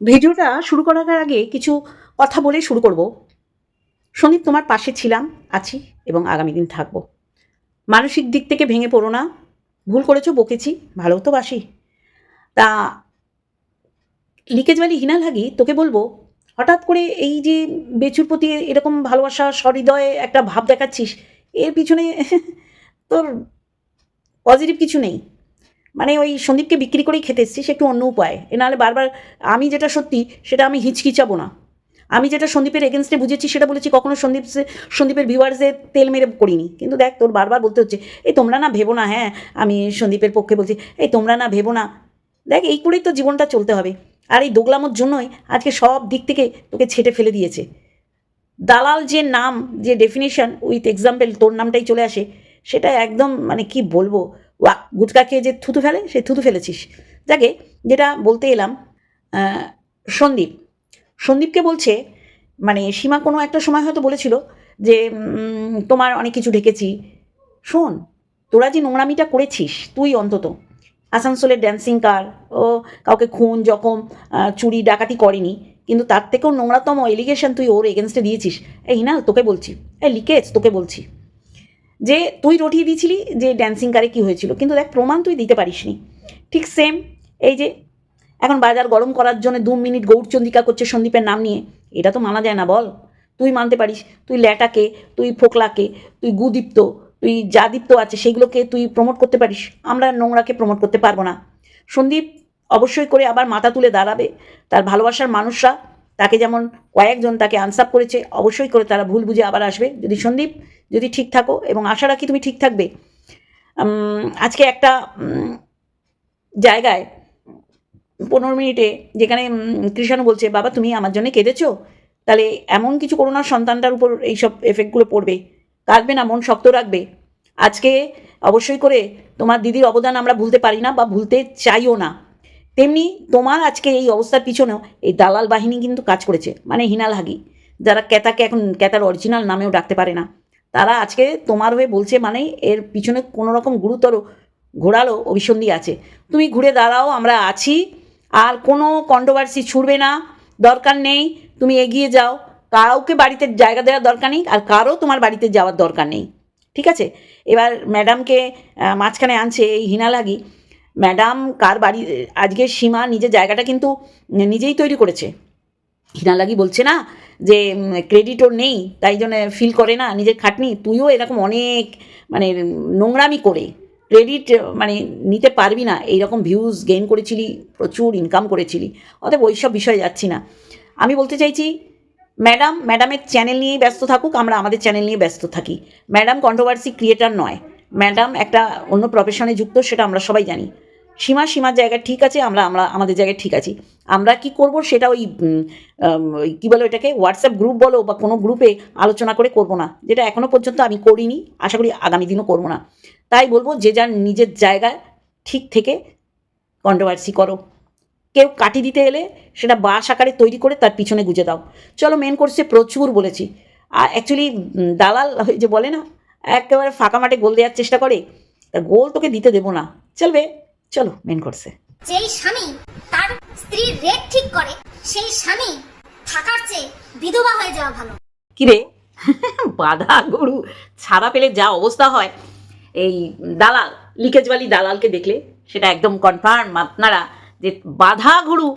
ভিডিওটা শুরু করার আগে কিছু কথা বলে শুরু করব। সন্দীপ, তোমার পাশে ছিলাম, আছি এবং আগামী দিন থাকব। মানসিক দিক থেকে ভেঙে পড়ো না। ভুল করেছ, বকেছি, ভালো তো বাসি। তা লিকেজ বালি হিনা লাগি, তোকে বলব, হঠাৎ করে এই যে বেচুর প্রতি এরকম ভালোবাসা, সহৃদয়ে একটা ভাব দেখাচ্ছিস, এর পিছনে তোর পজিটিভ কিছু নেই। মানে ওই সন্দীপকে বিক্রি করেই খেতে এসেছি, সে একটু অন্য উপায়। এ নাহলে বারবার আমি যেটা সত্যি সেটা আমি হিচকিচাবো না। আমি যেটা সন্দীপের এগেনস্টে বুঝেছি সেটা বলেছি, কখনো সন্দীপ সন্দীপের ভিউয়ার্সে তেল মেরে করিনি। কিন্তু দেখ, তোর বারবার বলতে হচ্ছে, এই তোমরা না ভেবো না হ্যাঁ আমি সন্দীপের পক্ষে বলছি, এই তোমরা না ভেবো না। দেখ, এই করেই তো জীবনটা চলতে হবে। আর এই দোগলামোর জন্যই আজকে সব দিক থেকে তোকে ছেটে ফেলে দিয়েছে। দালাল যে নাম, যে ডেফিনেশন উইথ এক্সাম্পল তোর নামটাই চলে আসে, সেটা একদম মানে কি বলব? ওয়া, গুটকা খেয়ে যে থুতু ফেলে সে থুতু ফেলেছিস। যাকে যেটা বলতে এলাম সন্দীপ। সন্দীপকে বলছে মানে সীমা কোনো একটা সময় হয়তো বলেছিল যে তোমার অনেক কিছু ঢেকেছি। শোন, তোরা যে নোংরামিটা করেছিস, তুই অন্তত, আসানসোলের ড্যান্সিং কার ও কাউকে খুন, জখম চুরি, ডাকাতি করেনি, কিন্তু তার থেকেও নোংরাতম এলিগেশন তুই ওর এগেনস্টে দিয়েছিস। এই, হিনাল, তোকে বলছি। এই, লিকেজ, তোকে বলছি। যে তুই রটিয়ে দিয়েছিলি যে ড্যান্সিং কারে কী হয়েছিল। কিন্তু দেখ, প্রমাণ তুই দিতে পারিসনি। ঠিক সেম এই যে এখন বাজার গরম করার জন্য দু মিনিট গৌরচন্দিকা করছে সন্দীপের নাম নিয়ে, এটা তো মানা যায় না বল। তুই মানতে পারিস, তুই ল্যাটাকে, তুই ফোকলাকে, তুই গুদীপ্ত, তুই যা দীপ্ত আছে, সেগুলোকে তুই প্রমোট করতে পারিস। আমরা নোংরাকে প্রমোট করতে পারব না। সন্দীপ অবশ্যই করে আবার মাথা তুলে দাঁড়াবে। তার ভালোবাসার মানুষরা তাকে যেমন কয়েকজন তাকে আনসাপ করেছে, অবশ্যই করে তারা ভুল বুঝে আবার আসবে। যদি সন্দীপ যদি ঠিক থাকো, এবং আশা রাখি তুমি ঠিক থাকবে। আজকে একটা জায়গায় পনেরো মিনিটে যেখানে কৃষাণু বলছে, বাবা, তুমি আমার জন্য কেঁদেছো? তাহলে এমন কিছু করো না, সন্তানটার উপর এইসব এফেক্টগুলো পড়বে। কাঁদবে না, মন শক্ত রাখবে। আজকে অবশ্যই করে তোমার দিদির অবদান আমরা ভুলতে পারি না বা ভুলতে চাইও না। তেমনি তোমার আজকে এই অবস্থার পিছনেও এই দালাল বাহিনী কিন্তু কাজ করেছে মানে হিনাল হাগি, যারা ক্যাতাকে এখন ক্যাতার অরিজিনাল নামেও ডাকতে পারে না। তারা আজকে তোমার হয়ে বলছে মানে এর পিছনে কোনো রকম গুরুতর ঘোরালো অভিসন্ধি আছে। তুমি ঘুরে দাঁড়াও, আমরা আছি। আর কোনো কন্ট্রোভার্সি ছুড়বে না, দরকার নেই, তুমি এগিয়ে যাও। কাউকে বাড়িতে জায়গা দেওয়ার দরকার নেই, আর কারও তোমার বাড়িতে যাওয়ার দরকার নেই। ঠিক আছে? এবার ম্যাডামকে মাঝখানে আনছে এই হিনালাগি ম্যাডাম, কার বাড়ি আজকে সীমা নিজের জায়গাটা কিন্তু নিজেই তৈরি করেছে। হিনালাগি বলছে না যে ক্রেডিট ওর নেই, তাই জন্য ফিল করে না, নিজের খাটনি। তুইও এরকম অনেক মানে নোংরামি করে ক্রেডিট মানে নিতে পারবি না। এইরকম ভিউজ গেইন করেছিলি, প্রচুর ইনকাম করেছিলি। অতএব ওইসব বিষয়ে যাচ্ছি না। আমি বলতে চাইছি ম্যাডাম ম্যাডামের চ্যানেল নিয়েই ব্যস্ত থাকুক, আমরা আমাদের চ্যানেল নিয়ে ব্যস্ত থাকি। ম্যাডাম কন্ট্রোভার্সি ক্রিয়েটার নয়। ম্যাডাম একটা অন্য প্রফেশনে যুক্ত, সেটা আমরা সবাই জানি। সীমা সীমার জায়গায় ঠিক আছে, আমরা আমরা, আমাদের জায়গায় ঠিক আছি। আমরা কি করব সেটা ওই কী বলো এটাকে হোয়াটসঅ্যাপ গ্রুপ বলো বা কোনো গ্রুপে আলোচনা করে করব না। যেটা এখনও পর্যন্ত আমি করিনি, আশা করি আগামী দিনও করব না। তাই বলব যে যার নিজের জায়গায় ঠিক থেকে কন্ট্রোভার্সি করো। কেউ কাটি দিতে এলে সেটা বাস আকারে তৈরি করে তার পিছনে গুজে দাও। চলো মেন কোর্সে প্রচুর বলেছি। আর অ্যাকচুয়ালি দালাল যে বলে না, একেবারে ফাঁকা মাঠে গোল দেওয়ার চেষ্টা করে, তা গোল তোকে দিতে দেবো না। চলবে। চলো মেন কোর্সে যেই স্বামী তার স্ত্রীর রেট ঠিক করে সেই স্বামী থাকার চেয়ে বিধবা হয়ে যাওয়া ভালো। কিরে? বাধা গরু ছাড়া পেলে যা অবস্থা হয়। এই দালাল লিকেজওয়ালি দালালকে দেখলে সেটা একদম কনফার্ম আপনারা যে বাধা গরু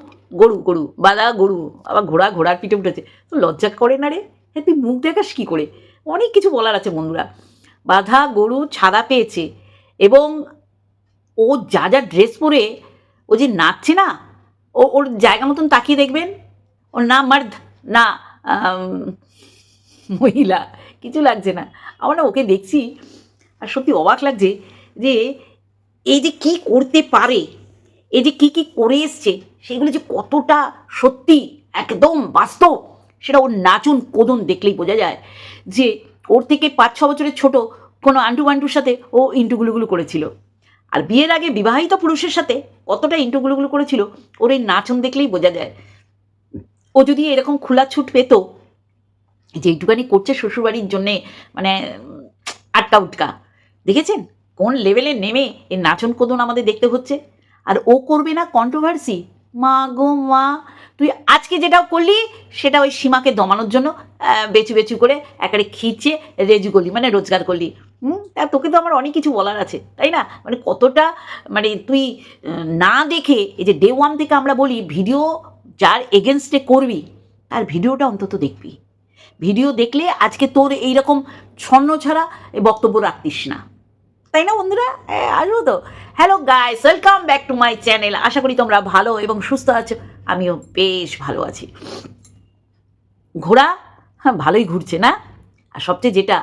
গরু গরু বাধা গরু। আবার ঘোড়া ঘোড়ার পিঠে উঠেছে। তো লজ্জা করে না রে? হ্যাঁ তুই মুখ দেখাস কী করে? অনেক কিছু বলার আছে বন্ধুরা। বাধা গরু ছাড়া পেয়েছে। এবং ও যা যা ড্রেস পরে, ও যে নাচছে না, ও, ওর জায়গা মতন তাকিয়ে দেখবেন, ওর না মার্দ, না মহিলা, কিছু লাগছে না। আমার না ওকে দেখছি, আর সত্যি অবাক লাগছে যে এই যে কি করতে পারে, এই যে কি কি করে এসছে, সেগুলো যে কতটা সত্যি, একদম বাস্তব, সেটা ওর নাচুন কোদন দেখলেই বোঝা যায় যে ওর থেকে পাঁচ ছ বছরের ছোট কোনো আন্টু বান্টুর সাথে ও ইন্টুগুলোগুলো করেছিল। আর বিয়ের আগে বিবাহিত পুরুষের সাথে কতটা ইন্টুগুলোগুলো করেছিল, ওর এই নাচন দেখলেই বোঝা যায়। ও যদি এরকম খোলা ছুট পেতো, যে একটুখানি করছে শ্বশুরবাড়ির জন্যে মানে আটকা উটকা। দেখেছেন? কোন লেভেলে নেমে এই নাচন কোদন আমাদের দেখতে হচ্ছে? আর ও করবে না কন্ট্রোভার্সি মা গো মা, তুই আজকে যেটা করলি, সেটা ওই সীমাকে দমানোর জন্য বেচু বেচু করে একেবারে খিচে রেজু করলি মানে রোজগার করলি। হুম? তোকে তো আমার অনেক কিছু বলার আছে, তাই না? মানে কতটা মানে তুই না দেখে এই যে ডে ওয়ান থেকে আমরা বলি ভিডিও যার এগেনস্টে করবি, তার ভিডিওটা অন্তত দেখবি। ভিডিও দেখলে আজকে তোর এইরকম ছন্ন ছাড়া বক্তব্য রাখতিস না। তাই না বন্ধুরা? আসব তো। Hello guys welcome back to my channel আশা করি তোমরা ভালো এবং সুস্থ আছো। আমিও বেশ ভালো আছি। ঘোড়া? হ্যাঁ ভালোই ঘুরছে না? আর সবচেয়ে যেটা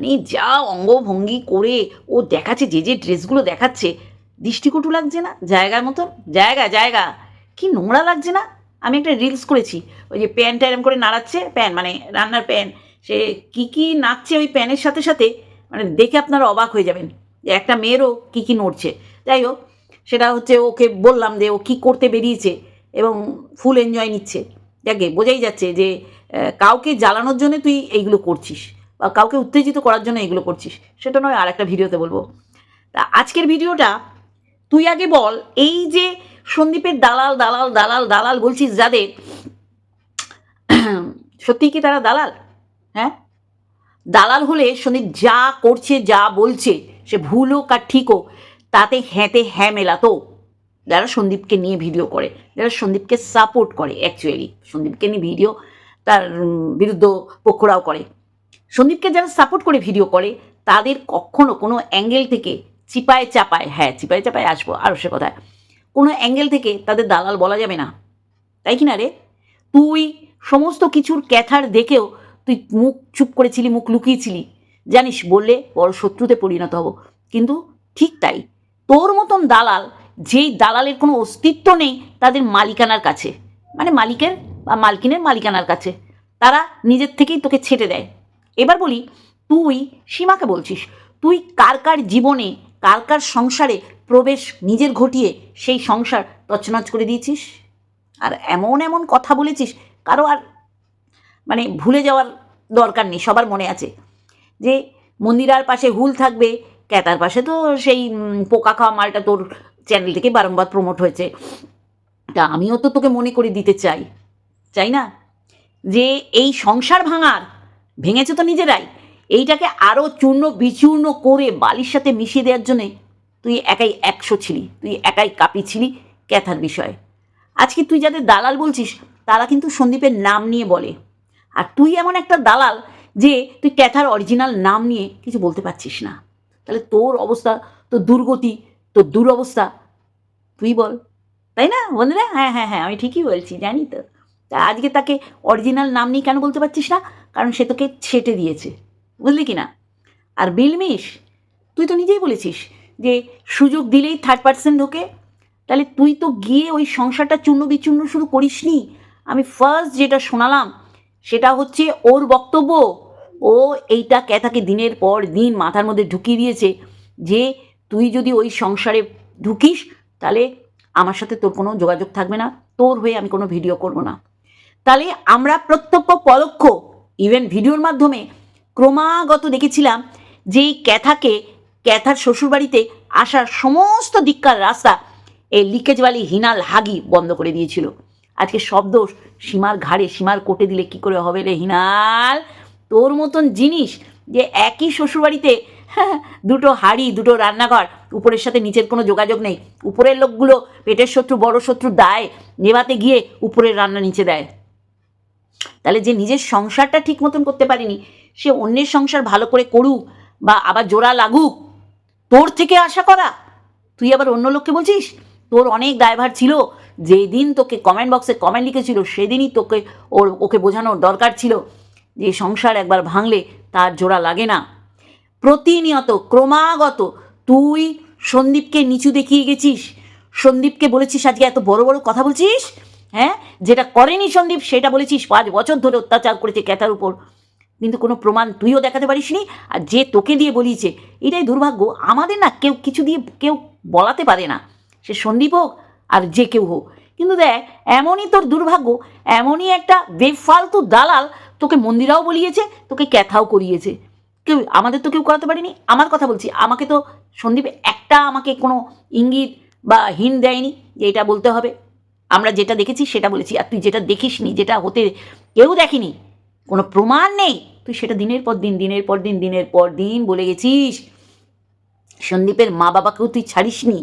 মানে যা অঙ্গভঙ্গি করে ও দেখাচ্ছে, যে যে ড্রেসগুলো দেখাচ্ছে, দৃষ্টিকটু লাগছে না? জায়গার মতন? জায়গা জায়গা। কি নোংরা লাগছে না? আমি একটা রিলস করেছি, ওই যে প্যানটা এরম করে নাড়াচ্ছে প্যান মানে রান্নার প্যান সে কি কি নাচছে ওই প্যানের সাথে সাথে মানে দেখে আপনারা অবাক হয়ে যাবেন যে একটা মেয়েরও কী কী নড়ছে। যাই হোক, সেটা হচ্ছে ওকে বললাম যে ও কী করতে বেরিয়েছে এবং ফুল এনজয় নিচ্ছে। যাকে বোঝাই যাচ্ছে যে কাউকে জ্বালানোর জন্য তুই এইগুলো করছিস। বা কাউকে উত্তেজিত করার জন্য এগুলো করছিস, সেটা নয় আর একটা ভিডিওতে বলব। তা আজকের ভিডিওটা তুই আগে বল, এই যে সন্দীপের দালাল দালাল দালাল দালাল বলছিস যাদের সত্যিই কি তারা দালাল? হ্যাঁ? দালাল হলে সন্দীপ যা করছে, যা বলছে, সে ভুল হোক আর ঠিক হোক তাতে হ্যাঁতে হ্যাঁ মেলাতো। যারা সন্দীপকে নিয়ে ভিডিও করে, যারা সন্দীপকে সাপোর্ট করে অ্যাকচুয়ালি সন্দীপকে নিয়ে ভিডিও, তার বিরুদ্ধ পক্ষরাও করে। সন্দীপকে যারা সাপোর্ট করে ভিডিও করে, তাদের কখনো কোনো অ্যাঙ্গেল থেকে চিপায় চাপায় হ্যাঁ চিপায় চাপায় আসব আরও সে কথায়, কোনো অ্যাঙ্গেল থেকে তাদের দালাল বলা যাবে না। তাই কি না রে? তুই সমস্ত কিছুর ক্যাথার দেখেও তুই মুখ চুপ করেছিলি, মুখ লুকিয়েছিলি। জানিস, বললে বড় শত্রুতে পরিণত হব। কিন্তু ঠিক তাই, তোর মতন দালাল, যেই দালালের কোনো অস্তিত্ব নেই তাদের মালিকানার কাছে। মানে মালিকের বা মালকিনের মালিকানার কাছে। তারা নিজের থেকেই তোকে ছেটে দেয়। এবার বলি, তুই সীমাকে বলছিস। তুই কার কার জীবনে, কার কার সংসারে প্রবেশ নিজের ঘটিয়ে সেই সংসার তছনছ করে দিয়েছিস? আর এমন এমন কথা বলেছিস, কারও আর মানে ভুলে যাওয়ার দরকার নেই, সবার মনে আছে। যে মন্দিরার পাশে হুল থাকবে ক্যাতার পাশে তো সেই পোকা খাওয়া মালটা তোর চ্যানেল থেকে বারংবার প্রমোট হয়েছে। তা আমিও তো তোকে মনে করে দিতে চাই চাই না? যে এই সংসার ভাঙার ভেঙেছে তো নিজেরাই। এইটাকে আরও চূর্ণ বিচূর্ণ করে বালির সাথে মিশিয়ে দেওয়ার জন্যে তুই একাই একশো ছিলি, তুই একাই কাপি ছিলি ক্যাথার বিষয়ে। আজকে তুই যাদের দালাল বলছিস, তারা কিন্তু সন্দীপের নাম নিয়ে বলে। আর তুই এমন একটা দালাল যে তুই ক্যাথার অরিজিনাল নাম নিয়ে কিছু বলতে পারছিস না। তাহলে তোর অবস্থা, তোর দুর্গতি, তোর দুরবস্থা, তুই বল। তাই না বন্ধুরা? হ্যাঁ হ্যাঁ হ্যাঁ আমি ঠিকই বলছি, জানি তো। তা আজকে তাকে অরিজিনাল নাম নিয়ে কেন বলতে পারছিস না? কারণ সে তোকে ছেটে দিয়েছে। বুঝলি কি না আর বিলমিস তুই তো নিজেই বলেছিস যে সুযোগ দিলেই থার্ড পার্সেন্ট ঢোকে। তাহলে তুই তো গিয়ে ওই সংসারটা চূর্ণ বিচূর্ণ শুরু করিসনি। আমি ফার্স্ট যেটা শোনালাম, সেটা হচ্ছে ওর বক্তব্য। ও এইটা ক্যাথাকে দিনের পর দিন মাথার মধ্যে ঢুকিয়ে দিয়েছে যে তুই যদি ওই সংসারে ঢুকিস, তাহলে আমার সাথে তোর কোনো যোগাযোগ থাকবে না। তোর হয়ে আমি কোনো ভিডিও করব না। তাহলে আমরা প্রত্যক্ষ, পরোক্ষ ইভেন ভিডিওর মাধ্যমে ক্রমাগত দেখেছিলাম যে ক্যাথাকে, ক্যাথার শ্বশুরবাড়িতে আসার সমস্ত দিককার রাস্তা এই লিকেজওয়ালি হিনাল হাগি বন্ধ করে দিয়েছিল। আজকে সব দোষ সীমার ঘাড়ে, সীমার কোটে দিলে কি করে হবে রে হিনাল? তোর মতন জিনিস যে একই শ্বশুরবাড়িতে দুটো হাড়ি, দুটো রান্নাঘর, উপরের সাথে নিচের কোনো যোগাযোগ নেই, উপরের লোকগুলো পেটের শত্রু, বড় শত্রু দায়, নেভাতে গিয়ে উপরের রান্না নিচে দেয়। তাহলে যে নিজের সংসারটা ঠিক মতন করতে পারেনি, সে অন্যের সংসার ভালো করে করুক বা আবার জোড়া লাগুক, তোর থেকে আশা করা। তুই আবার অন্য লোককে বলছিস? তোর অনেক দায়ভার ছিল, যেদিন তোকে কমেন্ট বক্সে কমেন্ট লিখেছিল, সেদিনই তোকে ওর, ওকে বোঝানোর দরকার ছিল যে সংসার একবার ভাঙলে তার জোড়া লাগে না। প্রতিনিয়ত, ক্রমাগত তুই সন্দীপকে নিচু দেখিয়ে গেছিস। সন্দীপকে বলেছিস, আজকে এত বড় বড় কথা বলছিস? হ্যাঁ? যেটা করেনি সন্দীপ, সেটা বলেছিস। পাঁচ বছর ধরে অত্যাচার করেছে ক্যাথার উপর। কিন্তু কোনো প্রমাণ তুইও দেখাতে পারিস নি আর যে তোকে দিয়ে বলিয়েছে, এটাই দুর্ভাগ্য। আমাদের না কেউ কিছু দিয়ে কেউ বলাতে পারে না। সে সন্দীপ হোক আর যে কেউ হোক। কিন্তু দেখ, এমনই তোর দুর্ভাগ্য, এমনই একটা বেফালতু দালাল তোকে মন্দিরাও বলিয়েছে, তোকে ক্যাথাও করিয়েছে। কেউ, আমাদের তো কেউ করাতে পারেনি। আমার কথা বলছি, আমাকে তো সন্দীপ একটা আমাকে কোনো ইঙ্গিত বা হিন দেয়নি যে এটা বলতে হবে। আমরা যেটা দেখেছি সেটা বলেছি। আর তুই যেটা দেখিসনি, যেটা হতে কেউ দেখেনি, কোনো প্রমাণ নেই। তুই সেটা দিনের পর দিন, দিনের পর দিন, দিনের পর দিন বলে গেছিস। সন্দীপের মা বাবাকেও তুই ছাড়িসনি।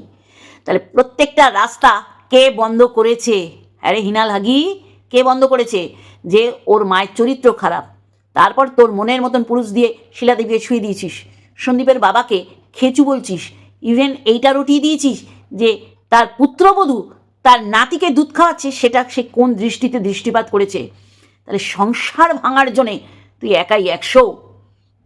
তাহলে প্রত্যেকটা রাস্তা কে বন্ধ করেছে? আরে হিনাল হাগি, কে বন্ধ করেছে? যে ওর মায়ের চরিত্র খারাপ। তারপর তোর মনের মতন পুরুষ দিয়ে শিলাদেবীকে শুয়ে দিয়েছিস। সন্দীপের বাবাকে খেচু বলছিস। ইভেন এইটা রটিয়ে দিয়েছিস যে তার পুত্রবধূ তার নাতিকে দুধ খাওয়াচ্ছে, সেটা সে কোন দৃষ্টিতে দৃষ্টিপাত করেছে? তাহলে সংসার ভাঙার জন্যে তুই একাই একশো।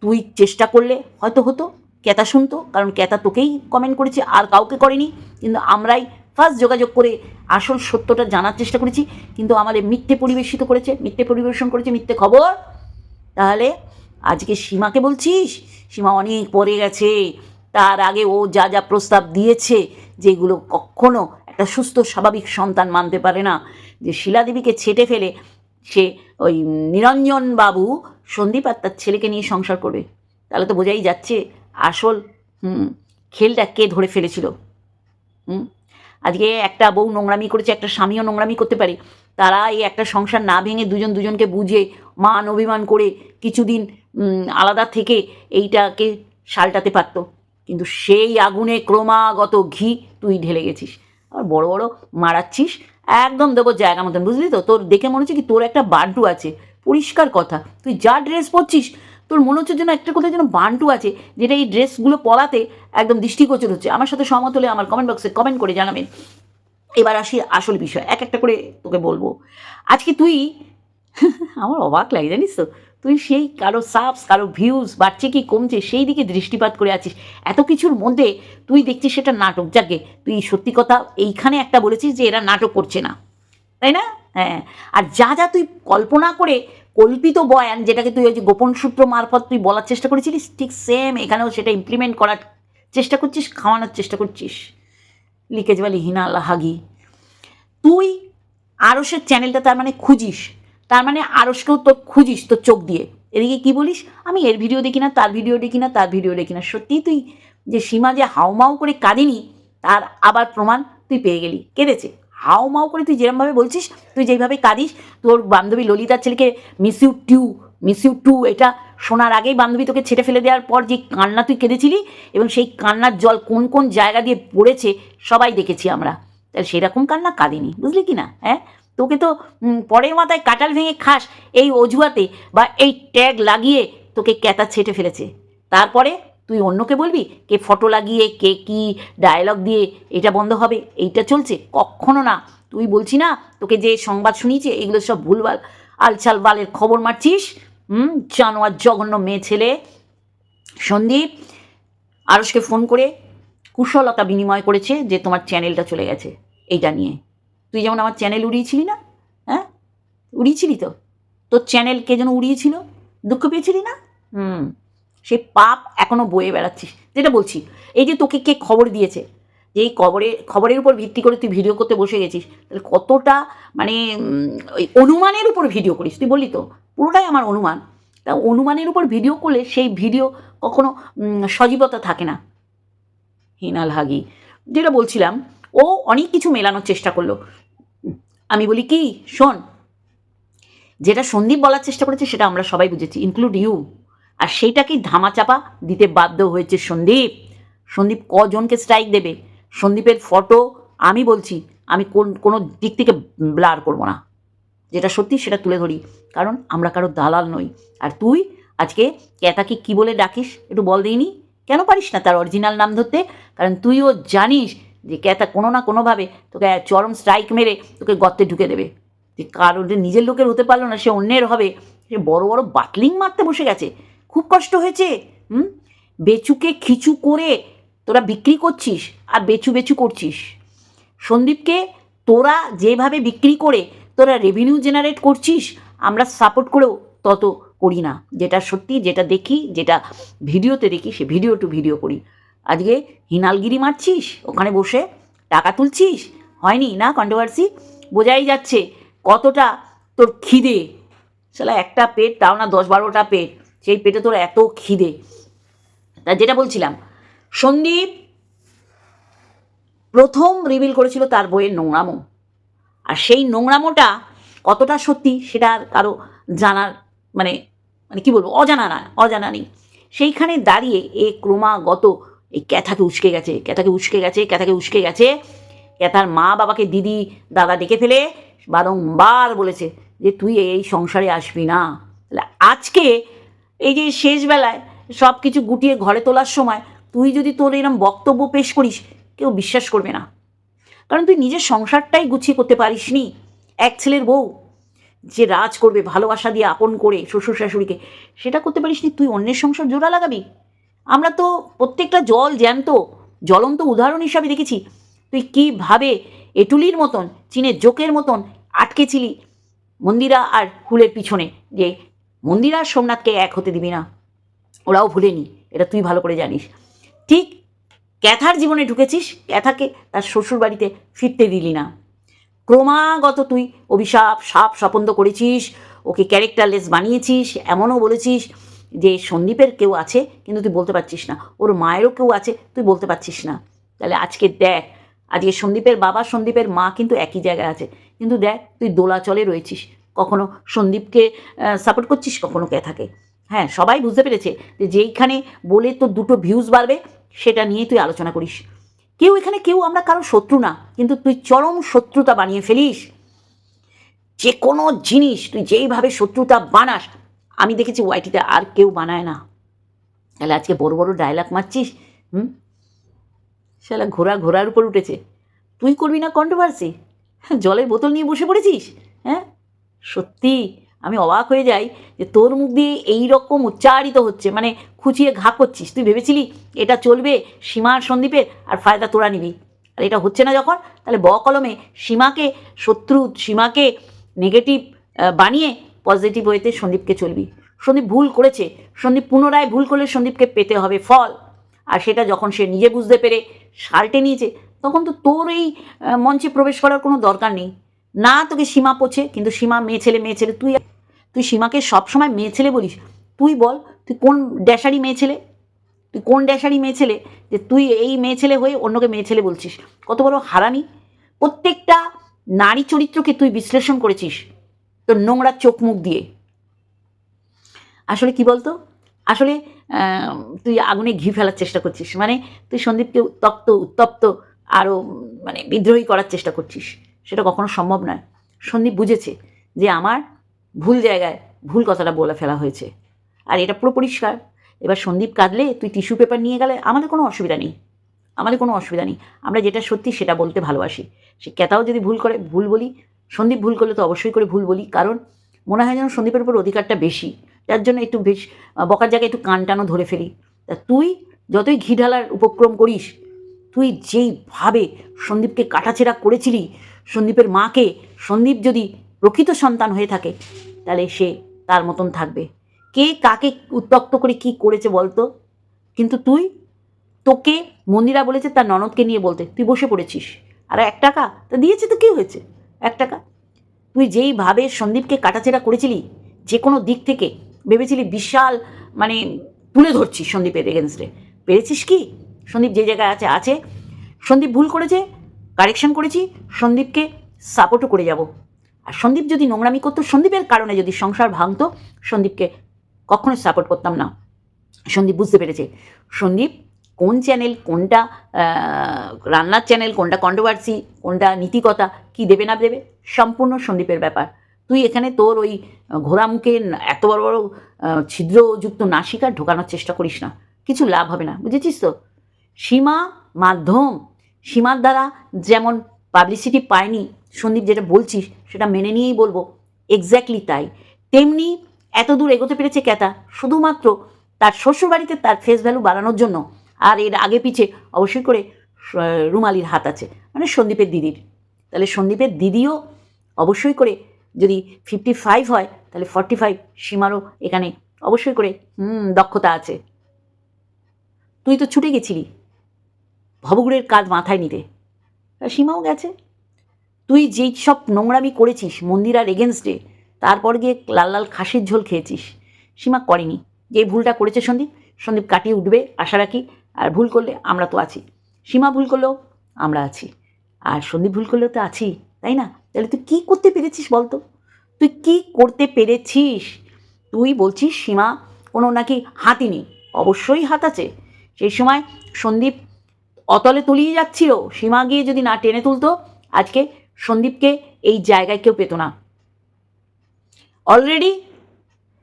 তুই চেষ্টা করলে হয়তো হতো ক্যাতা শুনতো, কারণ ক্যাতা তোকেই কমেন্ট করেছে, আর কাউকে করেনি। কিন্তু আমরাই ফার্স্ট যোগাযোগ করে আসল সত্যটা জানার চেষ্টা করেছি, কিন্তু আমাদের মিথ্যে পরিবেশিত করেছে, মিথ্যে পরিবেশন করেছে, মিথ্যে খবর। তাহলে আজকে সীমাকে বলছিস? সীমা অনেক পরে গেছে। তার আগে ও যা যা প্রস্তাব দিয়েছে, যেগুলো কখনো একটা সুস্থ, স্বাভাবিক সন্তান মানতে পারে না। যে শিলাদেবীকে ছেটে ফেলে সে ওই নিরঞ্জন বাবু সন্দীপ আর তার ছেলেকে নিয়ে সংসার করবে। তাহলে তো বোঝাই যাচ্ছে আসল, হুম, খেলটা কে ধরে ফেলেছিল। হুম, আজকে একটা বউ নোংরামি করেছে, একটা স্বামীও নোংরামি করতে পারে। তারা এই একটা সংসার না ভেঙে দুজন দুজনকে বুঝে, মান অভিমান করে কিছুদিন আলাদা থেকে এইটাকে সালটাতে পারতো। কিন্তু সেই আগুনে ক্রমাগত ঘি তুই ঢেলে গেছিস। আর বড় বড় মারাচ্ছিস। একদম দেবো জায়গা মতন, বুঝলি তো? তোর দেখে মনে হচ্ছে কি তোর একটা বান্টু আছে। পরিষ্কার কথা। তুই যা ড্রেস পরছিস, তোর মনে হচ্ছে যেন একটা কোথায় যেন বান্টু আছে, যেটা এই ড্রেসগুলো পরাতে একদম দৃষ্টিগোচর হচ্ছে। আমার সাথে সহমত হলে আমার কমেন্ট বক্সে কমেন্ট করে জানাবেন এবার আসি আসল বিষয়, এক একটা করে তোকে বলব। আজকে তুই, আমার অবাক লাগে জানিস তো? তুই সেই কারও সাবস কারও ভিউজ বাড়ছে কি কমছে সেই দিকে দৃষ্টিপাত করে আছিস। এত কিছুর মধ্যে তুই দেখছিস সেটা নাটক। যাকে তুই সত্যি কথা এইখানে একটা বলেছিস যে এরা নাটক করছে না। তাই না? হ্যাঁ। আর যা যা তুই কল্পনা করে কল্পিত বয়ান যেটাকে তুই ওই যে গোপন সূত্র মারফত তুই বলার চেষ্টা করেছিলিস, ঠিক সেম এখানেও সেটা ইমপ্লিমেন্ট করার চেষ্টা করছিস, খাওয়ানোর চেষ্টা করছিস। লিকেজ বালি হিনা, লাহাগি। তুই আরও সে চ্যানেলটা তার মানে খুঁজিস। তার মানে আরসকেও তোর খুঁজিস তোর চোখ দিয়ে। এদিকে কি বলিস? আমি এর ভিডিও দেখি না, তার ভিডিও দেখি না, তার ভিডিও দেখি না। সত্যিই তুই যে সীমা যে হাউমাউ করে কাঁদিনি, তার আবার প্রমাণ তুই পেয়ে গেলি। কেঁদেছে? হাউ মাউ করে তুই যেরমভাবে বলছিস, তুই যেইভাবে কাঁদিস, তোর বান্ধবী ললিতার ছেলেকে miss you too miss you too এটা শোনার আগেই বান্ধবী তোকে ছেড়ে ফেলে দেওয়ার পর যে কান্না তুই কেঁদেছিলি এবং সেই কান্নার জল কোন কোন জায়গা দিয়ে পড়েছে, সবাই দেখেছি আমরা। তাহলে সেরকম কান্না কাঁদিনি, বুঝলি কি না? হ্যাঁ? তোকে তো পরের মাথায় কাটাল ভেঙে খাস এই অজুহাতে বা এই ট্যাগ লাগিয়ে তোকে ক্যাতা ছেটে ফেলেছে। তারপরে তুই অন্যকে বলবি, কে ফটো লাগিয়ে, কে কি ডায়লগ দিয়ে এটা বন্ধ হবে, এইটা চলছে? কখনো না। তুই বলছি না, তোকে যে সংবাদ শুনিয়েছে, এগুলো সব ভুলভাল। আলছাল বালের খবর মারছিস হুম জানোয়ার জঘন্য মেয়ে ছেলে। সন্দীপ আরসকে ফোন করে কুশলতা বিনিময় করেছে যে তোমার চ্যানেলটা চলে গেছে, এইটা নিয়ে। তুই যেমন আমার চ্যানেল উড়িয়েছিলি না? হ্যাঁ? উড়িয়েছিলি তো? তোর চ্যানেল কে যেন উড়িয়েছিল? দুঃখ পেয়েছিলি না? হুম। সে পাপ এখনও বয়ে বেড়াচ্ছিস যেটা বলছি, এই যে তোকে কে খবর দিয়েছে, যে এই খবরে, খবরের উপর ভিত্তি করে তুই ভিডিও করতে বসে গেছিস, তাহলে কতটা মানে ওই অনুমানের উপর ভিডিও করিস? তুই বললি তো, পুরোটাই আমার অনুমান। তা অনুমানের উপর ভিডিও করলে সেই ভিডিও কখনো সজীবতা থাকে না। হিনাল হাগি। যেটা বলছিলাম, ও অনেক কিছু মেলানোর চেষ্টা করল। আমি বলি কি, শোন, যেটা সন্দীপ বলার চেষ্টা করেছে সেটা আমরা সবাই বুঝেছি ইনক্লুড ইউ আর সেইটাকেই ধামাচাপা দিতে বাধ্য হয়েছে সন্দীপ? সন্দীপ কজনকে স্ট্রাইক দেবে? সন্দীপের ফটো আমি বলছি, আমি কোন, কোনো দিক থেকে ব্লার করব না। যেটা সত্যি সেটা তুলে ধরি, কারণ আমরা কারও দালাল নই। আর তুই আজকে ক্যাতাকে কি বলে ডাকিস, একটু বল দিইনি? কেন পারিস না তার অরিজিনাল নাম ধরতে? কারণ তুইও জানিস যে ক্যাতা কোনো না কোনোভাবে তোকে চরম স্ট্রাইক মেরে তোকে গর্তে ঢুকে দেবে। যে কারোর যে নিজের লোকের হতে পারল না, সে অন্যের হবে। সে বড় বড় বাটলিং মারতে বসে গেছে। খুব কষ্ট হয়েছে, হুম? বেচুকে খিচু করে তোরা বিক্রি করছিস আর বেচু বেচু করছিস। সন্দীপকে তোরা যেভাবে বিক্রি করে তোরা রেভিনিউ জেনারেট করছিস, আমরা সাপোর্ট করেও তত করি না। যেটা সত্যি, যেটা দেখি, যেটা ভিডিওতে দেখি, সে ভিডিও টু ভিডিও করি। আজকে হিনালগিরি মারছিস? ওখানে বসে টাকা তুলছিস? হয়নি না কন্ট্রোভার্সি বোঝাই যাচ্ছে কতটা তোর খিদে। সালা একটা পেট, তাও না দশ বারোটা পেট। সেই পেটে তোর এত খিদে। তা যেটা বলছিলাম, সন্দীপ প্রথম রিভিল করেছিল তার বইয়ের নোংরামো। আর সেই নোংরামোটা কতটা সত্যি সেটা আর কারও জানার মানে মানে কি বলব, অজানা না অজানা নেই। সেইখানে দাঁড়িয়ে এ ক্রমাগত এই ক্যাথাকে উস্কে গেছে, ক্যাথাকে উস্কে গেছে, ক্যাথাকে উস্কে গেছে। ক্যাথার মা বাবাকে দিদি দাদা ডেকে ফেলে, বারংবার বলেছে যে তুই এই সংসারে আসবি না। তাহলে আজকে এই যে শেষ বেলায় সব কিছু গুটিয়ে ঘরে তোলার সময় তুই যদি তোর এরম বক্তব্য পেশ করিস, কেউ বিশ্বাস করবে না। কারণ তুই নিজের সংসারটাই গুছিয়ে করতে পারিস নি। এক ছেলের বউ, যে রাজ করবে, ভালোবাসা দিয়ে আপন করে শ্বশুর শাশুড়িকে সেটা করতে পারিস নি। তুই অন্যের সংসার জোড়া লাগাবি? আমরা তো প্রত্যেকটা জল জ্যান্ত, জ্বলন্ত উদাহরণ হিসাবে দেখেছি। তুই কীভাবে এটুলির মতন, চীনের জোকের মতন আটকেছিলি মন্দিরা আর হুলের পিছনে? যে মন্দিরা আর সোমনাথকে এক হতে দিবি না। ওরাও ভুলেনি, এটা তুই ভালো করে জানিস। ঠিক ক্যাথার জীবনে ঢুকেছিস, ক্যাথাকে তার শ্বশুর বাড়িতে ফিরতে দিলি না। ক্রমাগত তুই অভিশাপ, সাপ স্বপন্দ করেছিস, ওকে ক্যারেক্টারলেস বানিয়েছিস, এমনও বলেছিস যে সন্দীপের কেউ আছে, কিন্তু তুই বলতে পারছিস না। ওর মায়েরও কেউ আছে, তুই বলতে পারছিস না। তাহলে আজকে দেখ, আজকে সন্দীপের বাবা, সন্দীপের মা কিন্তু একই জায়গায় আছে। কিন্তু দেখ, তুই দোলাচলে রয়েছিস। কখনো সন্দীপকে সাপোর্ট করছিস, কখনো কে ক্যাথাকে হ্যাঁ সবাই বুঝতে পেরেছে যে যেইখানে বলে তোর দুটো ভিউজ বাড়বে, সেটা নিয়ে তুই আলোচনা করিস। কেউ এখানে, কেউ আমরা কারও শত্রু না, কিন্তু তুই চরম শত্রুতা বানিয়ে ফেলিস। যে কোনো জিনিস তুই যেইভাবে শত্রুতা বানাস আমি দেখেছি ওয়াইটিতে আর কেউ বানায় না। তাহলে আজকে বড় বড় ডায়লগ মারছিস? হুম? শালা ঘোড়া ঘোড়ার উপর উঠেছে। তুই করবি না কন্ট্রোভার্সি জলের বোতল নিয়ে বসে পড়েছিস? হ্যাঁ? সত্যি, আমি অবাক হয়ে যাই যে তোর মুখ দিয়ে এই রকম উচ্চারিত হচ্ছে মানে খুঁচিয়ে ঘা করছিস। তুই ভেবেছিলি এটা চলবে সীমার সন্দীপের আর ফায়দা তোরা নিবি। আর এটা হচ্ছে না যখন? তাহলে ব কলমে সীমাকে শত্রু, সীমাকে নেগেটিভ বানিয়ে পজিটিভ ওয়েতে সন্দীপকে চলবি। সন্দীপ ভুল করেছে। সন্দীপ পুনরায় ভুল করলে সন্দীপকে পেতে হবে ফল। আর সেটা যখন সে নিজে বুঝতে পেরে সাল্টে নিয়েছে, তখন তো তোর এই মঞ্চে প্রবেশ করার কোনো দরকার নেই। না, তোকে সীমা পোছে কিন্তু সীমা মেয়ে ছেলে মেয়ে ছেলে, তুই তুই সীমাকে সবসময় মেয়ে ছেলে বলিস। তুই বল, তুই কোন ড্যাশারি মেয়ে ছেলে? তুই কোন ড্যাশারি মেয়ে ছেলে? যে তুই এই মেয়ে ছেলে হয়ে অন্যকে মেয়ে ছেলে বলছিস। কত বড় হারামি। প্রত্যেকটা নারী চরিত্রকে তুই বিশ্লেষণ করেছিস। তোর নোংরা চোখ মুখ দিয়ে। আসলে কি বলতো? আসলে তুই আগুনে ঘি ফেলার চেষ্টা করছিস। মানে তুই সন্দীপকে উত্তপ্ত উত্তপ্ত আরও মানে বিদ্রোহী করার চেষ্টা করছিস। সেটা কখনো সম্ভব নয়। সন্দীপ বুঝেছে যে আমার ভুল জায়গায় ভুল কথাটা বলে ফেলা হয়েছে। আর এটা পুরো পরিষ্কার। এবার সন্দীপ কাঁদলে তুই টিস্যু পেপার নিয়ে গেলে আমাদের কোনো অসুবিধা নেই। আমাদের কোনো অসুবিধা নেই। আমরা যেটা সত্যি সেটা বলতে ভালোবাসি। সে ক্যাতাও যদি ভুল করে, ভুল বলি সন্দীপ ভুল করলে তো অবশ্যই করে ভুল বলি, কারণ মনে হয় যেন সন্দীপের উপর অধিকারটা বেশি। যার জন্য একটু বেশ বকার জায়গায় একটু কান টানো ধরে ফেলি। তা তুই যতই ঘি ঢালার উপক্রম করিস, তুই যেইভাবে সন্দীপকে কাটাছেড়া করেছিলি, সন্দীপের মাকে সন্দীপ যদি প্রকৃত সন্তান হয়ে থাকে, তাহলে সে তার মতন থাকবে। কে কাকে উত্তক্ত করে কি করেছে বলতো? কিন্তু তুই তোকে মন্দিরা বলেছে তার ননদকে নিয়ে বলতে, তুই বসে পড়েছিস। আর এক টাকা, তা দিয়েছে তো কী হয়েছে? এক টাকা। তুই যেইভাবে সন্দীপকে কাটাছেড়া করেছিলি যে কোনো দিক থেকে ভেবেছিলি বিশাল মানে তুলে ধরছিস সন্দীপের এগেনস্টে পেরেছিস কি? সন্দীপ যে জায়গায় আছে আছে। সন্দীপ ভুল করেছে কারেকশন করেছি, সন্দীপকে সাপোর্টও করে যাব। আর সন্দীপ যদি নোংরামি করতো, সন্দীপের কারণে যদি সংসার ভাঙতো, সন্দীপকে কখনোই সাপোর্ট করতাম না। সন্দীপ বুঝতে পেরেছে। সন্দীপ কোন চ্যানেল কোনটা রান্নার চ্যানেল কোনটা কন্ট্রোভার্সি কোনটা নীতিকতা কি দেবে না দেবে? সম্পূর্ণ সন্দীপের ব্যাপার। তুই এখানে তোর ওই ঘোড়া মুখে এত বড় বড় ছিদ্রযুক্ত নাসিকা ঢোকানোর চেষ্টা করিস না। কিছু লাভ হবে না। বুঝেছিস তো? সীমা মাধ্যম, সীমার দ্বারা যেমন পাবলিসিটি পায়নি, সন্দীপ যেটা বলছিস, সেটা মেনে নিয়েই বলব। এক্স্যাক্টলি তাই। তেমনি এত দূর এগোতে পেরেছে ক্যাতা শুধুমাত্র তার শ্বশুরবাড়িতে তার ফেস ভ্যালু বাড়ানোর জন্য। আর এর আগে পিছে অবশ্যই করে রুমালির হাত আছে মানে সন্দীপের দিদির। তাহলে সন্দীপের দিদিও অবশ্যই করে যদি ফিফটি ফাইভ হয়, তাহলে ফর্টি ফাইভ সীমারও এখানে অবশ্যই করে, হুম, দক্ষতা আছে। তুই তো ছুটে গেছিলি। ভবগুড়ের কাজ মাথায় নিতে। সীমাও গেছে। তুই যেই সব নোংরামি করেছিস মন্দিরার এগেনস্টে তারপর গিয়ে লাল লাল খাসির ঝোল খেয়েছিস। সীমা করেনি। যে ভুলটা করেছে সন্দীপ সন্দীপ কাটিয়ে উঠবে, আশা রাখি। আর ভুল করলে আমরা তো আছি। সীমা ভুল করলেও আমরা আছি। আর সন্দীপ ভুল করলেও তো আছি, তাই না? তাহলে তুই কী করতে পেরেছিস বলতো তুই কি করতে পেরেছিস? তুই বলছিস সীমা কোনো নাকি হাতি নেই। অবশ্যই হাত আছে। সেই সময় সন্দীপ অতলে তলিয়ে যাচ্ছিল। সীমা গিয়ে যদি না টেনে তুলতো, আজকে সন্দীপকে এই জায়গায় কেউ পেতো না। অলরেডি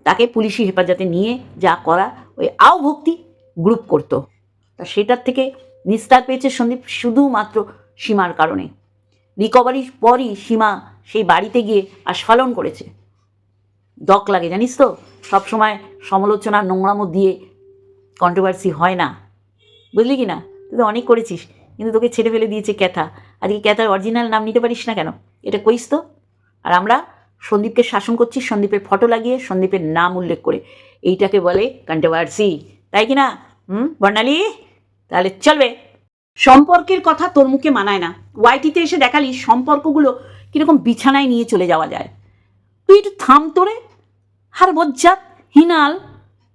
তাকে পুলিশি হেফাজতে নিয়ে যা করা ওই আও ভক্তি গ্রুপ করতো। তা সেটার থেকে নিস্তার পেয়েছে সন্দীপ শুধুমাত্র সীমার কারণে। রিকভারির পরই সীমা সেই বাড়িতে গিয়ে আস্ফালন করেছে। দক লাগে, জানিস তো? সবসময় সমালোচনা নোংরামো দিয়ে কন্ট্রোভার্সি হয় না। বুঝলি কি না? তুই তো অনেক করেছিস, কিন্তু তোকে ছেড়ে ফেলে দিয়েছে ক্যাথা। আজকে ক্যাথার অরিজিনাল নাম নিতে পারিস না কেন? এটা কইস তো? আর আমরা সন্দীপকে শাসন করছি, সন্দীপের ফটো লাগিয়ে, সন্দীপের নাম উল্লেখ করে। এইটাকে বলে কন্ট্রোভার্সি তাই কি না? হুম, বর্ণালী? তাহলে চলবে। সম্পর্কের কথা তোর মুখে মানায় না। ওয়াইটিতে এসে দেখালি সম্পর্কগুলো কীরকম বিছানায় নিয়ে চলে যাওয়া যায়। তুই একটু থাম তোরে। হার বজ্জাত, হিনাল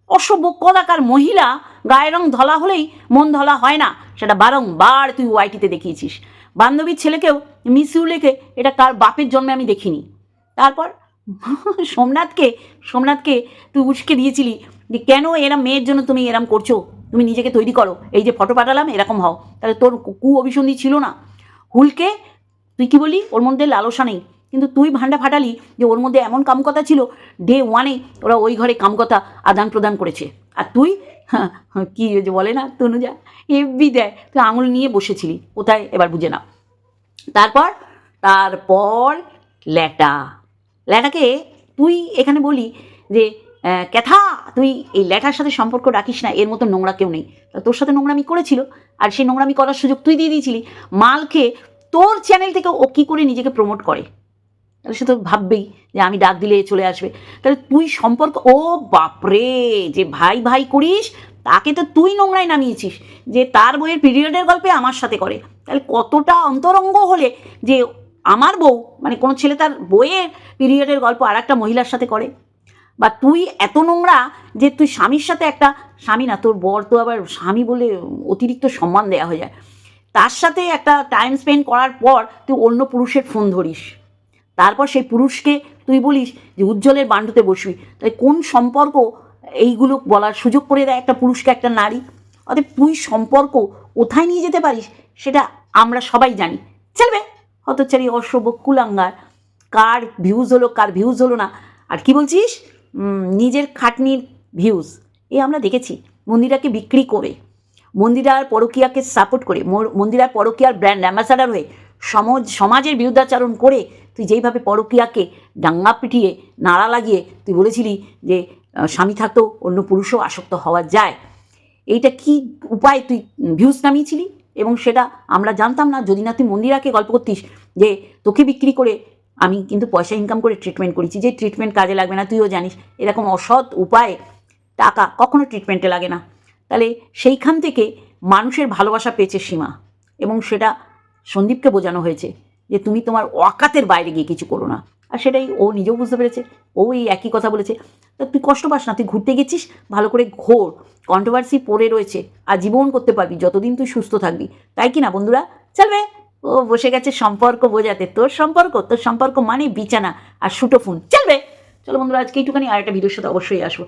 অসভ্য কদাকার মহিলা, গায়ের রং ধলা হলেই মন ধলা হয় না। সেটা বারংবার তুই ওয়াইটিতে দেখিয়েছিস। বান্ধবীর ছেলেকেও মিসিউ লেখে এটা কার বাপের জন্মে আমি দেখিনি। তারপর সোমনাথকে সোমনাথকে তুই উস্কে দিয়েছিলি যে কেন এরম মেয়ের জন্য তুমি এরম করছ? তুমি নিজেকে তৈরি করো। এই যে ফটো পাঠালাম এরকম হও। তাহলে তোর কু অভিসন্ধি ছিল না। হুলকে তুই কি বলি ওর মধ্যে লালসা নেই। কিন্তু তুই ভান্ডা ফাটালি যে ওর মধ্যে এমন কামকথা ছিল ডে ওয়ানে ওরা ওই ঘরে কামকথা আদান প্রদান করেছে। আর তুই হ্যাঁ, হ্যাঁ, কি যে বলে না তনুজা? এফবি দেয়। তুই আঙুল নিয়ে বসেছিলি। কোথায়? এবার বুঝে না তারপর তারপর ল্যাটা। ল্যাটাকে তুই এখানে বলি যে ক্যাথা, তুই এই ল্যাটার সাথে সম্পর্ক রাখিস না, এর মতো নোংরা কেউ নেই। তোর সাথে নোংরামি করেছিল, আর সেই নোংরামি করার সুযোগ তুই দিয়ে দিয়েছিলি। মালকে তোর চ্যানেল থেকে ও কী করে নিজেকে প্রমোট করে? তাহলে সে তো ভাববেই যে আমি ডাক দিলে চলে আসবে। তাহলে তুই সম্পর্ক, ও বাপরে, যে ভাই ভাই করিস, তাকে তো তুই নোংরায় নামিয়েছিস, যে তার বইয়ের পিরিয়ডের গল্পে আমার সাথে করে। তাহলে কতটা অন্তরঙ্গ হলে যে আমার বউ মানে কোনো ছেলে তার বইয়ের পিরিয়ডের গল্প আর একটা মহিলার সাথে করে। বা তুই এত নোংরা যে তুই স্বামীর সাথে একটা, স্বামী না, তোর বর তো আবার স্বামী বলে অতিরিক্ত সম্মান দেওয়া হয়ে যায়। তার সাথে একটা টাইম স্পেন্ড করার পর তুই অন্য পুরুষের ফোন ধরিস। তারপর সেই পুরুষকে তুই বলিস যে, উজ্জ্বলের বান্ডুতে বসবি। তাই কোন সম্পর্ক এইগুলো বলার সুযোগ করে দেয় একটা পুরুষকে একটা নারী? অতএব তুই সম্পর্ক কোথায় নিয়ে যেতে পারিস সেটা আমরা সবাই জানি। চলবে। হতচারি অসভ্য কুলাঙ্গার। কার ভিউজ হলো, কার ভিউজ হলো না। আর কি বলছিস? নিজের খাটনির ভিউজ এ আমরা দেখেছি, মন্দিরাকে বিক্রি করে, মন্দিরার পরকীয়াকে সাপোর্ট করে মন্দিরার পরকীয়ার ব্র্যান্ড অ্যাম্বাসাডার হয়ে সমাজ, সমাজের বিরুদ্ধাচারণ করে তুই যেইভাবে পরকীয়াকে ডাঙ্গা পিটিয়ে, নাড়া লাগিয়ে তুই বলেছিলি যে স্বামী থাকতেও অন্য পুরুষও আসক্ত হওয়া যায়। এইটা কি উপায় তুই ভিউজ নামিয়েছিলি? এবং সেটা আমরা জানতাম না, যদি না তুই মন্দিরাকে গল্প করতিস যে, তোকে বিক্রি করে আমি কিন্তু পয়সা ইনকাম করে ট্রিটমেন্ট করেছি। যে ট্রিটমেন্ট কাজে লাগবে না, তুইও জানিস, এরকম অসৎ উপায়ে টাকা কখনো ট্রিটমেন্টে লাগে না। তাহলে সেইখান থেকে মানুষের ভালোবাসা পেয়েছে সীমা এবং সেটা সন্দীপকে বোঝানো হয়েছে যে তুমি তোমার অকাতের বাইরে গিয়ে কিছু করো না। আর সেটাই ও নিজেও বুঝতে পেরেছে, ও এই একই কথা বলেছে। তা তুই কষ্ট পাস না, তুই ঘুরতে গেছিস, ভালো করে ঘোর কন্ট্রোভার্সি পড়ে রয়েছে, আর জীবন করতে পারবি, যতদিন তুই সুস্থ থাকবি। তাই কি না বন্ধুরা? চলবে। ও বসে গেছে সম্পর্ক বোঝাতে। তোর সম্পর্ক? তোর সম্পর্ক মানে বিছানা আর সুটো ফোন। চলবে। চলো বন্ধুরা, আজকে একটুখানি আর একটা ভিডিওর সাথে অবশ্যই আসব।